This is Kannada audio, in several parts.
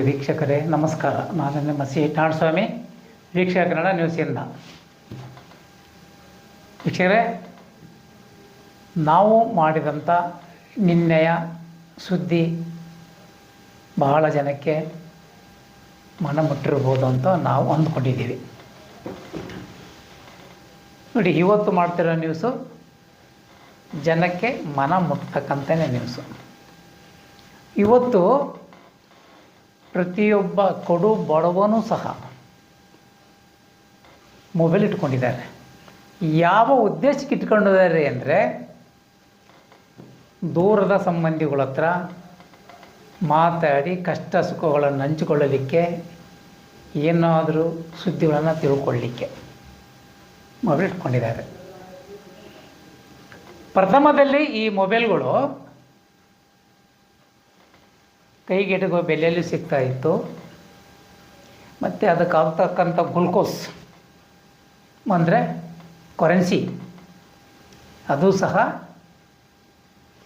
ಪ್ರಿಯ ವೀಕ್ಷಕರೇ, ನಮಸ್ಕಾರ. ನಾನು ನಿಮ್ಮ ಸಿ. ನಾಡಸ್ವಾಮಿ ವೀಕ್ಷಕ ಕನ್ನಡ ನ್ಯೂಸಿಂದ ವೀಕ್ಷಕರೇ, ನಾವು ಮಾಡಿದಂಥ ನಿನ್ನೆಯ ಸುದ್ದಿ ಬಹಳ ಜನಕ್ಕೆ ಮನ ಮುಟ್ಟಿರ್ಬೋದು ಅಂತ ನಾವು ಅಂದ್ಕೊಂಡಿದ್ದೀವಿ. ನೋಡಿ, ಇವತ್ತು ಮಾಡ್ತಿರೋ ನ್ಯೂಸು ಜನಕ್ಕೆ ಮನ ಮುಟ್ತಕ್ಕಂಥನೇ ನ್ಯೂಸು ಇವತ್ತು ಪ್ರತಿಯೊಬ್ಬ ಕೊಡು ಬಡವನೂ ಸಹ ಮೊಬೈಲ್ ಇಟ್ಕೊಂಡಿದ್ದಾರೆ. ಯಾವ ಉದ್ದೇಶಕ್ಕೆ ಇಟ್ಕೊಂಡಿದ್ದಾರೆ ಅಂದರೆ ದೂರದ ಸಂಬಂಧಿಗಳ ಹತ್ರ ಮಾತಾಡಿ ಕಷ್ಟ ಸುಖಗಳನ್ನು ಹಂಚಿಕೊಳ್ಳಲಿಕ್ಕೆ ಏನಾದರೂ ಸುದ್ದಿಗಳನ್ನು ತಿಳ್ಕೊಳ್ಳಿಕ್ಕೆ ಮೊಬೈಲ್ ಇಟ್ಕೊಂಡಿದ್ದಾರೆ. ಪ್ರಥಮದಲ್ಲಿ ಈ ಮೊಬೈಲ್ಗಳು ಕೈಗೆಟುಕುವ ಬೆಲೆಯಲ್ಲಿ ಸಿಗ್ತಾ ಇತ್ತು. ಮತ್ತು ಅದಕ್ಕಾಗ್ತಕ್ಕಂಥ ಗ್ಲುಕೋಸ್ ಅಂದರೆ ಕರೆನ್ಸಿ ಅದು ಸಹ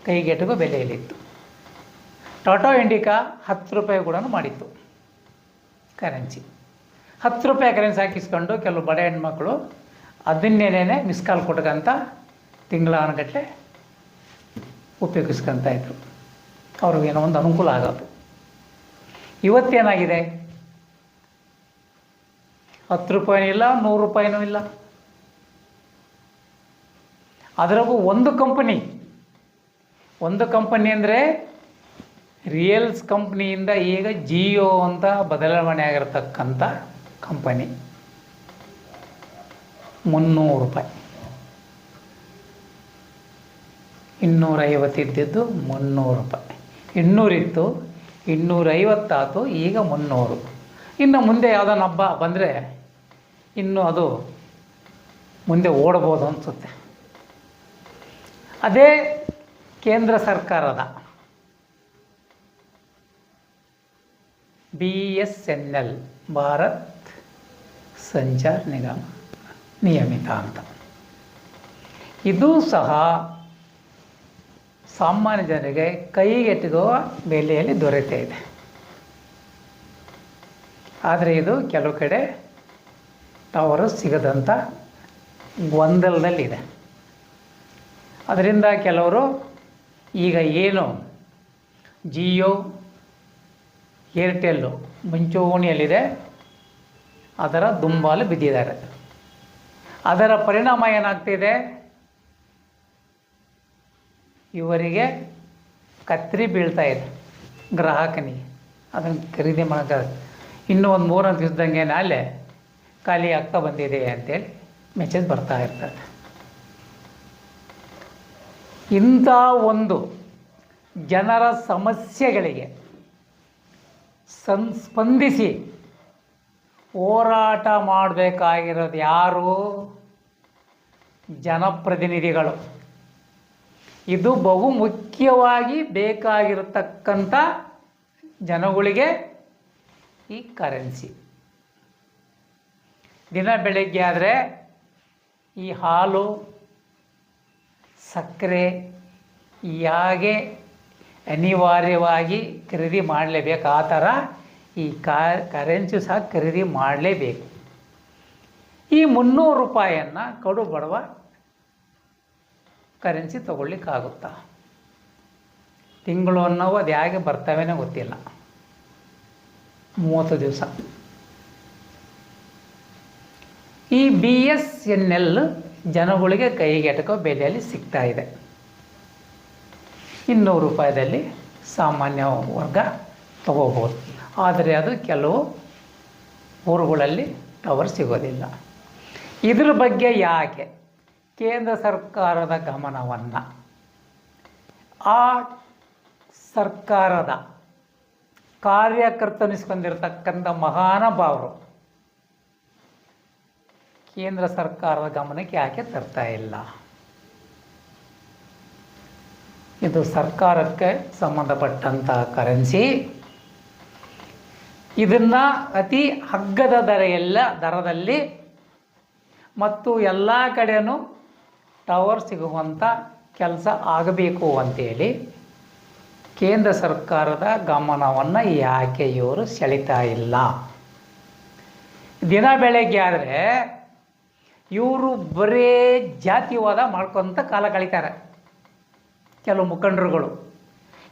ಕೈಗೆಟುಕುವ ಬೆಲೆಯಲ್ಲಿತ್ತು ಟಾಟಾ ಇಂಡಿಕಾ ಹತ್ತು ರೂಪಾಯಿ ಕೂಡ ಮಾಡಿತ್ತು ಕರೆನ್ಸಿ ಹತ್ತು ರೂಪಾಯಿ ಕರೆನ್ಸಿ ಹಾಕಿಸ್ಕೊಂಡು ಕೆಲವು ಬಡ ಹೆಣ್ಮಕ್ಳು ಅದನ್ನೇನೇ ಮಿಸ್ ಕಾಲ್ ಕೊಟ್ಕಂತ ತಿಂಗಳಾನಗಟ್ಟಲೆ ಉಪಯೋಗಿಸ್ಕೊಂತ ಇದ್ರು. ಅವ್ರಿಗೇನೋ ಒಂದು ಅನುಕೂಲ ಆಗೋದು. ಇವತ್ತೇನಾಗಿದೆ? ಹತ್ತು ರೂಪಾಯಿನೂ ಇಲ್ಲ, ನೂರು ರೂಪಾಯಿನೂ ಇಲ್ಲ. ಅದರಾಗೂ ಒಂದು ಕಂಪನಿ. ಒಂದು ಕಂಪನಿ ಅಂದರೆ ರಿಯಲ್ಸ್ ಕಂಪ್ನಿಯಿಂದ ಈಗ ಜಿಯೋ ಅಂತ ಬದಲಾವಣೆ ಆಗಿರತಕ್ಕಂಥ ಕಂಪನಿ. ಮುನ್ನೂರು ರೂಪಾಯಿ. ಇನ್ನೂರೈವತ್ತು ಇದ್ದಿದ್ದು ಮುನ್ನೂರು ರೂಪಾಯಿ. ಇನ್ನೂರಿತ್ತು ಇನ್ನೂರೈವತ್ತಾತು, ಈಗ ಮುನ್ನೂರು. ಇನ್ನು ಮುಂದೆ ಯಾವುದನ್ನ ಹಬ್ಬ ಬಂದರೆ ಇನ್ನು ಅದು ಮುಂದೆ ಓಡ್ಬೋದು ಅನಿಸುತ್ತೆ. ಅದೇ ಕೇಂದ್ರ ಸರ್ಕಾರದ B S N L, Bharat Sanchar Nigama Niyamita ಅಂತ. ಇದು ಸಹ ಸಾಮಾನ್ಯ ಜನರಿಗೆ ಕೈಗೆಟುಕುವ ಬೆಲೆಯಲ್ಲಿ ದೊರೆತಾ ಇದೆ. ಆದರೆ ಇದು ಕೆಲವು ಕಡೆ ತವರು ಸಿಗದಂಥ ಗೊಂದಲದಲ್ಲಿದೆ. ಅದರಿಂದ ಕೆಲವರು ಈಗ ಏನು ಜಿಯೋ, ಏರ್ಟೆಲ್ಲು, ಮುಂಚೂಣಿಯಲ್ಲಿದೆ. ಅದರ ದುಂಬಾಲು ಬಿದ್ದಿದ್ದಾರೆ. ಅದರ ಪರಿಣಾಮ ಏನಾಗ್ತಿದೆ? ಇವರಿಗೆ ಕತ್ರಿ ಬೀಳ್ತಾ ಇದೆ, ಗ್ರಾಹಕನಿಗೆ. ಅದನ್ನು ಖರೀದಿ ಮಾಡೋಕೆ ಇನ್ನೂ ಒಂದು ಮೂರೊಂದು ದಿವಸದಂಗೆ ನಾಳೆ ಖಾಲಿ ಆಗ್ತಾ ಬಂದಿದೆ ಅಂತೇಳಿ ಮೆಸೇಜ್ ಬರ್ತಾ ಇರ್ತದೆ. ಇಂಥ ಒಂದು ಜನರ ಸಮಸ್ಯೆಗಳಿಗೆ ಸನ್ ಸ್ಪಂದಿಸಿ ಹೋರಾಟ ಮಾಡಬೇಕಾಗಿರೋದು ಯಾರು? ಜನಪ್ರತಿನಿಧಿಗಳು. ಇದು ಬಹು ಮುಖ್ಯವಾಗಿ ಬೇಕಾಗಿರತಕ್ಕಂಥ ಜನಗಳಿಗೆ ಈ ಕರೆನ್ಸಿ ದಿನ ಬೆಳಗ್ಗೆ ಆದರೆ ಈ ಹಾಲು, ಸಕ್ಕರೆ ಯಾಗೆ ಅನಿವಾರ್ಯವಾಗಿ ಖರೀದಿ ಮಾಡಲೇಬೇಕು. ಆ ಥರ ಈ ಕರೆನ್ಸಿ ಸಹ ಖರೀದಿ ಮಾಡಲೇಬೇಕು. ಈ ಮುನ್ನೂರು ರೂಪಾಯಿಯನ್ನು ಕಡು ಬಡವ ಕರೆನ್ಸಿ ತೊಗೊಳ್ಲಿಕ್ಕಾಗುತ್ತಾ ತಿಂಗಳು ಅನ್ನೋವು ಅದು ಹೇಗೆ ಬರ್ತವೇನೋ ಗೊತ್ತಿಲ್ಲ. ಮೂವತ್ತು ದಿವಸ. ಈ ಬಿ ಎಸ್ ಎನ್ ಎಲ್ ಜನಗಳಿಗೆ ಕೈಗೆಟಕೋ ಬೆಲೆಯಲ್ಲಿ ಸಿಗ್ತಾ ಇದೆ. ಇನ್ನೂರು ರೂಪಾಯಿದಲ್ಲಿ ಸಾಮಾನ್ಯ ವರ್ಗ ತಗೋಬೋದು. ಆದರೆ ಅದು ಕೆಲವು ಊರುಗಳಲ್ಲಿ ಟವರ್ ಸಿಗೋದಿಲ್ಲ. ಇದ್ರ ಬಗ್ಗೆ ಯಾಕೆ? ಕೇಂದ್ರ ಸರ್ಕಾರದ ಗಮನವನ್ನು. ಆ ಸರ್ಕಾರದ ಕಾರ್ಯಕರ್ತನಿಸ್ಕೊಂಡಿರ್ತಕ್ಕಂಥ ಮಹಾನುಭಾವರು ಕೇಂದ್ರ ಸರ್ಕಾರದ ಗಮನಕ್ಕೆ ಯಾಕೆ ತರ್ತಾ ಇಲ್ಲ? ಇದು ಸರ್ಕಾರಕ್ಕೆ ಸಂಬಂಧಪಟ್ಟಂತಹ ಕರೆನ್ಸಿ. ಇದನ್ನು ಅತಿ ಹಗ್ಗದ ದರ ಎಲ್ಲ ದರದಲ್ಲಿ ಮತ್ತು ಎಲ್ಲ ಕಡೆಯೂ ಟವರ್ ಸಿಗುವಂಥ ಕೆಲಸ ಆಗಬೇಕು ಅಂತೇಳಿ ಕೇಂದ್ರ ಸರ್ಕಾರದ ಗಮನವನ್ನು ಯಾಕೆ ಇವರು ಸೆಳಿತಾ ಇಲ್ಲ. ದಿನ ಬೆಳಗ್ಗೆ ಆದರೆ ಇವರು ಬರೇ ಜಾತಿವಾದ ಮಾಡ್ಕೊತ ಕಾಲ ಕಳೀತಾರೆ. ಕೆಲವು ಮುಖಂಡರುಗಳು.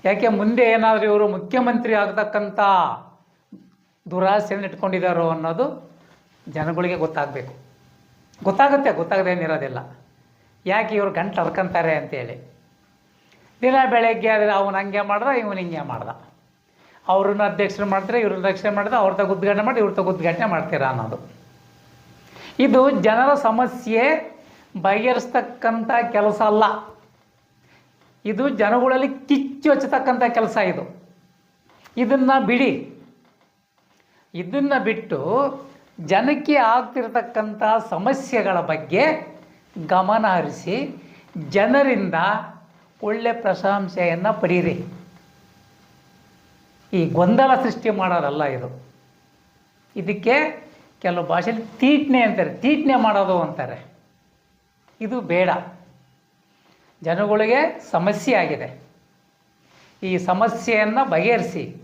ಯಾಕೆ ಮುಂದೆ ಏನಾದರೂ ಇವರು ಮುಖ್ಯಮಂತ್ರಿ ಆಗತಕ್ಕಂಥ ದುರಾಸೆಯನ್ನು ಇಟ್ಕೊಂಡಿದ್ದಾರೋ ಅನ್ನೋದು ಜನಗಳಿಗೆ ಗೊತ್ತಾಗಬೇಕು. ಗೊತ್ತಾಗುತ್ತೆ ಗೊತ್ತಾಗದೇನಿರೋದಿಲ್ಲ ಯಾಕೆ ಇವರು ಗಂಟು ಹರ್ಕೊಂತಾರೆ ಅಂತೇಳಿ. ದಿನ ಬೆಳಗ್ಗೆ ಆದರೆ ಅವನು ಹಂಗೆ ಮಾಡ್ದ, ಇವನು ಹಿಂಗೆ ಮಾಡ್ದ. ಅವ್ರನ್ನ ಅಧ್ಯಕ್ಷರು ಮಾಡ್ತಾರೆ, ಇವ್ರನ್ನ ಅಧ್ಯಕ್ಷರು ಮಾಡಿದ್ರೆ ಅವ್ರ ತಗ ಉದ್ಘಾಟನೆ ಮಾಡಿ, ಇವ್ರ ತಗ ಉದ್ಘಾಟನೆ ಮಾಡ್ತೀರಾ ಅನ್ನೋದು. ಇದು ಜನರ ಸಮಸ್ಯೆ ಬಗೆಹರಿಸ್ತಕ್ಕಂಥ ಕೆಲಸ ಅಲ್ಲ. ಇದು ಜನಗಳಲ್ಲಿ ಕಿಚ್ಚು ಹಚ್ಚತಕ್ಕಂಥ ಕೆಲಸ ಇದು. ಇದನ್ನು ಬಿಡಿ. ಇದನ್ನು ಬಿಟ್ಟು ಜನಕ್ಕೆ ಆಗ್ತಿರ್ತಕ್ಕಂಥ ಸಮಸ್ಯೆಗಳ ಬಗ್ಗೆ ಗಮನ ಹರಿಸಿ ಜನರಿಂದ ಒಳ್ಳೆ ಪ್ರಶಂಸೆಯನ್ನು ಪಡೀರಿ. ಈ ಗೊಂದಲ ಸೃಷ್ಟಿ ಮಾಡೋದಲ್ಲ ಇದು. ಇದಕ್ಕೆ ಕೆಲವು ಭಾಷೆಯಲ್ಲಿ ತೀಟ್ನೆ ಅಂತಾರೆ. ತೀಟ್ನೆ ಮಾಡೋದು ಅಂತಾರೆ. ಇದು ಬೇಡ. ಜನಗಳಿಗೆ ಸಮಸ್ಯೆ ಆಗಿದೆ. ಈ ಸಮಸ್ಯೆಯನ್ನು ಬಗೆಹರಿಸಿ.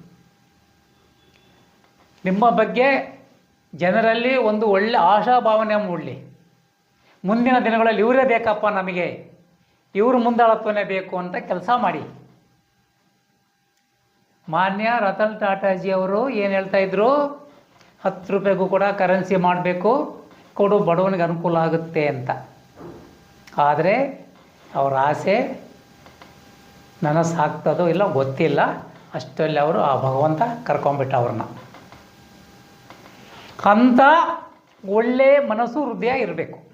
ನಿಮ್ಮ ಬಗ್ಗೆ ಜನರಲ್ಲಿ ಒಂದು ಒಳ್ಳೆ ಆಶಾಭಾವನೆ ಮೂಡಲಿ. ಮುಂದಿನ ದಿನಗಳಲ್ಲಿ ಇವರೇ ಬೇಕಪ್ಪ ನಮಗೆ. ಇವರು ಮುಂದಾಳತ್ವನೇ ಬೇಕು ಅಂತ ಕೆಲಸ ಮಾಡಿ. ಮಾನ್ಯ ರತನ್ ಟಾಟಾಜಿ ಅವರು ಏನು ಹೇಳ್ತಾ ಇದ್ರು? ಹತ್ತು ರೂಪಾಯಿಗೂ ಕೂಡ ಕರೆನ್ಸಿ ಮಾಡಬೇಕು, ಕೊಡು ಬಡವನಿಗೆ ಅನುಕೂಲ ಆಗುತ್ತೆ ಅಂತ. ಆದರೆ ಅವರ ಆಸೆ ನನಸಾಗ್ತದೋ ಇಲ್ಲ ಗೊತ್ತಿಲ್ಲ. ಅಷ್ಟರಲ್ಲಿ ಅವರು ಆ ಭಗವಂತ ಕರ್ಕೊಂಬಿಟ್ಟ ಅವ್ರನ್ನ. ಅಂಥ ಒಳ್ಳೆ ಮನಸ್ಸು, ಹೃದಯ ಇರಬೇಕು.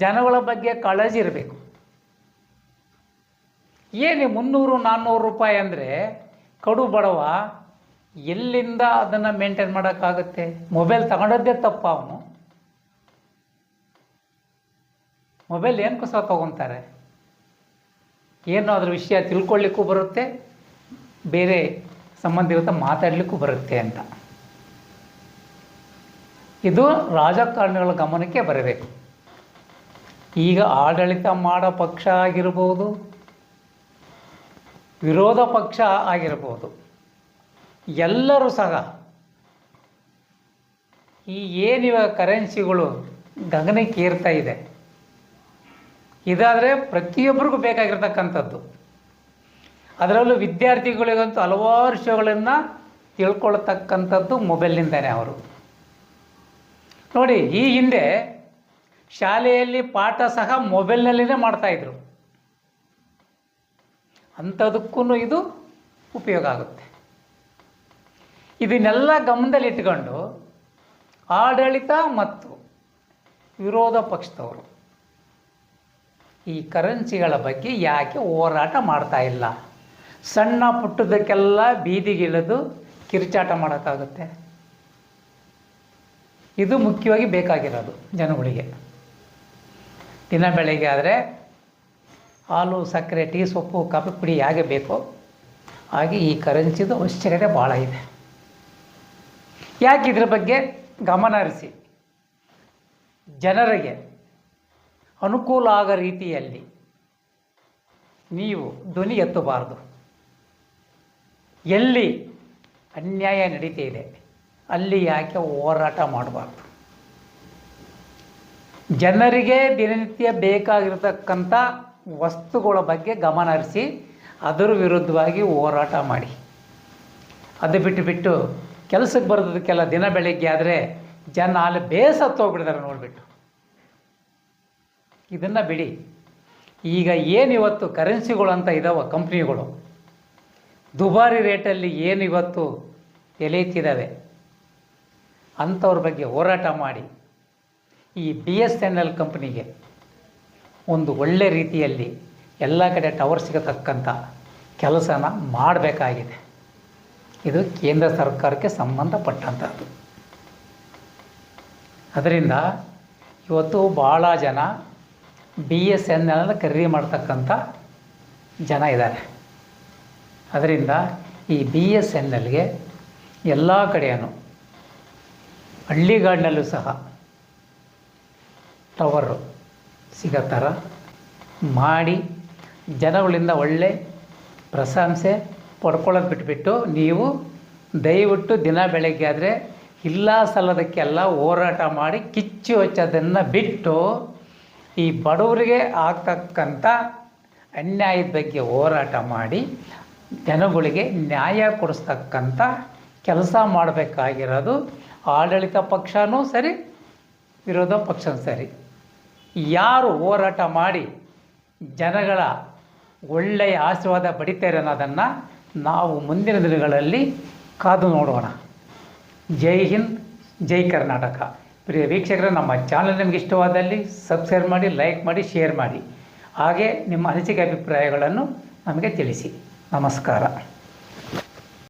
ಜನಗಳ ಬಗ್ಗೆ ಕಾಳಜಿ ಇರಬೇಕು ಏನು ಮುನ್ನೂರು, ನಾನ್ನೂರು ರೂಪಾಯಿ ಅಂದರೆ ಕಡು ಬಡವ ಎಲ್ಲಿಂದ ಅದನ್ನು ಮೇಂಟೈನ್ ಮಾಡೋಕ್ಕಾಗುತ್ತೆ? ಮೊಬೈಲ್ ತಗೊಂಡದ್ದೇ ತಪ್ಪ ಅವನು. ಮೊಬೈಲ್ ಏನಕ್ಕೋಸ್ಕರ ತೊಗೊತಾರೆ? ಏನು ಅದ್ರ ವಿಷಯ ತಿಳ್ಕೊಳ್ಳಿಕ್ಕೂ ಬರುತ್ತೆ, ಬೇರೆ ಸಂಬಂಧಿತ ಮಾತಾಡಲಿಕ್ಕೂ ಬರುತ್ತೆ ಅಂತ. ಇದು ರಾಜಕಾರಣಿಗಳ ಗಮನಕ್ಕೆ ಬರಬೇಕು. ಈಗ ಆಡಳಿತ ಮಾಡೋ ಪಕ್ಷ ಆಗಿರ್ಬೋದು, ವಿರೋಧ ಪಕ್ಷ ಆಗಿರ್ಬೋದು, ಎಲ್ಲರೂ ಸಹ ಈ ಏನಿವ ಕರೆನ್ಸಿಗಳು ಗಗನಕ್ಕೆ ಏರ್ತಾ ಇದೆ, ಇದಾದರೆ ಪ್ರತಿಯೊಬ್ಬರಿಗೂ ಬೇಕಾಗಿರ್ತಕ್ಕಂಥದ್ದು. ಅದರಲ್ಲೂ ವಿದ್ಯಾರ್ಥಿಗಳಿಗಂತೂ ಹಲವಾರು ವಿಷಯಗಳನ್ನು ತಿಳ್ಕೊಳ್ತಕ್ಕಂಥದ್ದು ಮೊಬೈಲ್ನಿಂದನೇ ಅವರು. ನೋಡಿ, ಈ ಹಿಂದೆ ಶಾಲೆಯಲ್ಲಿ ಪಾಠ ಸಹ ಮೊಬೈಲ್ನಲ್ಲಿನೇ ಮಾಡ್ತಾಯಿದ್ರು ಅಂಥದಕ್ಕೂ ಇದು ಉಪಯೋಗ ಆಗುತ್ತೆ. ಇದನ್ನೆಲ್ಲ ಗಮನದಲ್ಲಿಟ್ಕೊಂಡು ಆಡಳಿತ ಮತ್ತು ವಿರೋಧ ಪಕ್ಷದವರು ಈ ಕರೆನ್ಸಿಗಳ ಬಗ್ಗೆ ಯಾಕೆ ಹೋರಾಟ ಮಾಡ್ತಾ ಇಲ್ಲ? ಸಣ್ಣ ಪುಟ್ಟದಕ್ಕೆಲ್ಲ ಬೀದಿಗಿಳಿದು ಕಿರುಚಾಟ ಮಾಡೋಕ್ಕಾಗುತ್ತೆ? ಇದು ಮುಖ್ಯವಾಗಿ ಬೇಕಾಗಿರೋದು ಜನಗಳಿಗೆ. ದಿನ ಬೆಳಗ್ಗೆ ಆದರೆ ಹಾಲು, ಸಕ್ಕರೆ, ಟೀ, ಸೊಪ್ಪು, ಕಾಫಿ ಪುಡಿ ಹೇಗೆ ಬೇಕೋ. ಹಾಗೆ ಈ ಕರೆನ್ಸಿದು ಅವಶ್ಯಕತೆ ಭಾಳ ಇದೆ. ಯಾಕೆ ಇದ್ರ ಬಗ್ಗೆ ಗಮನ ಹರಿಸಿ? ಜನರಿಗೆ ಅನುಕೂಲ ಆಗೋ ರೀತಿಯಲ್ಲಿ ನೀವು ಧ್ವನಿ ಎತ್ತಬಾರ್ದು. ಎಲ್ಲಿ ಅನ್ಯಾಯ ನಡೀತಾ ಇದೆ, ಅಲ್ಲಿ ಯಾಕೆ ಹೋರಾಟ ಮಾಡಬಾರ್ದು? ಜನರಿಗೆ ದಿನನಿತ್ಯ ಬೇಕಾಗಿರತಕ್ಕಂಥ ವಸ್ತುಗಳ ಬಗ್ಗೆ ಗಮನ ಹರಿಸಿ ಅದರ ವಿರುದ್ಧವಾಗಿ ಹೋರಾಟ ಮಾಡಿ. ಅದು ಬಿಟ್ಟು ಬಿಟ್ಟು ಕೆಲಸಕ್ಕೆ ಬರೋದಕ್ಕೆಲ್ಲ ದಿನ ಬೆಳಗ್ಗೆ ಆದರೆ ಜನ ಅಲ್ಲಿ ಬೇಸತ್ತು ಹೋಗ್ಬಿಟ್ಟಿದ್ದಾರೆ ನೋಡಿಬಿಟ್ಟು. ಇದನ್ನು ಬಿಡಿ. ಈಗ ಏನು ಇವತ್ತು ಕರೆನ್ಸಿಗಳು ಅಂತ ಇದ್ದಾವೆ ಕಂಪ್ನಿಗಳು? ದುಬಾರಿ ರೇಟಲ್ಲಿ ಏನು ಇವತ್ತು ಎಲೆ ಎತ್ತಿದ್ದಾವೆ ಅಂಥವ್ರ ಬಗ್ಗೆ ಹೋರಾಟ ಮಾಡಿ. ಈ ಬಿ ಎಸ್ ಎನ್ ಎಲ್ ಕಂಪ್ನಿಗೆ ಒಂದು ಒಳ್ಳೆ ರೀತಿಯಲ್ಲಿ ಎಲ್ಲ ಕಡೆ ಟವರ್ ಸಿಗತಕ್ಕಂಥ ಕೆಲಸನ ಮಾಡಬೇಕಾಗಿದೆ. ಇದು ಕೇಂದ್ರ ಸರ್ಕಾರಕ್ಕೆ ಸಂಬಂಧಪಟ್ಟಂಥದ್ದು. ಅದರಿಂದ ಇವತ್ತು ಭಾಳ ಜನ ಬಿ ಎಸ್ ಎನ್ ಎಲ್ ಖರೀದಿ ಮಾಡ್ತಕ್ಕಂಥ ಜನ ಇದ್ದಾರೆ. ಅದರಿಂದ ಈ ಬಿ ಎಸ್ ಎನ್ ಎಲ್ಗೆ ಎಲ್ಲ ಕಡೆಯೂ ಹಳ್ಳಿಗಾಡಿನಲ್ಲೂ ಸಹ ಟವರು ಸಿಗೋ ಥರ ಮಾಡಿ, ಜನಗಳಿಂದ ಒಳ್ಳೆ ಪ್ರಶಂಸೆ ಪಡ್ಕೊಳ್ಳೋದು ಬಿಟ್ಬಿಟ್ಟು ನೀವು ದಯವಿಟ್ಟು ದಿನ ಬೆಳಗ್ಗೆ ಆದರೆ ಇಲ್ಲ ಸಲ್ಲದಕ್ಕೆಲ್ಲ ಹೋರಾಟ ಮಾಡಿ ಕಿಚ್ಚು ಹಚ್ಚೋದನ್ನು ಬಿಟ್ಟು ಈ ಬಡವರಿಗೆ ಆಗ್ತಕ್ಕಂಥ ಅನ್ಯಾಯದ ಬಗ್ಗೆ ಹೋರಾಟ ಮಾಡಿ ಜನಗಳಿಗೆ ನ್ಯಾಯ ಕೊಡಿಸ್ತಕ್ಕಂಥ ಕೆಲಸ ಮಾಡಬೇಕಾಗಿರೋದು ಆಡಳಿತ ಪಕ್ಷನೂ ಸರಿ, ವಿರೋಧ ಪಕ್ಷನೂ ಸರಿ. ಯಾರು ಹೋರಾಟ ಮಾಡಿ ಜನಗಳ ಒಳ್ಳೆಯ ಆಶೀರ್ವಾದ ಪಡಿತಾರೆ ಅನ್ನೋದನ್ನು ನಾವು ಮುಂದಿನ ದಿನಗಳಲ್ಲಿ ಕಾದು ನೋಡೋಣ. ಜೈ ಹಿಂದ್, ಜೈ ಕರ್ನಾಟಕ. ಪ್ರಿಯ ವೀಕ್ಷಕರ, ನಮ್ಮ ಚಾನಲ್ ನಿಮಗೆ ಇಷ್ಟವಾದಲ್ಲಿ ಸಬ್ಸ್ಕ್ರೈಬ್ ಮಾಡಿ, ಲೈಕ್ ಮಾಡಿ, ಶೇರ್ ಮಾಡಿ. ಹಾಗೆ ನಿಮ್ಮ ಅನಿಸಿಕೆ ಅಭಿಪ್ರಾಯಗಳನ್ನು ನಮಗೆ ತಿಳಿಸಿ. ನಮಸ್ಕಾರ.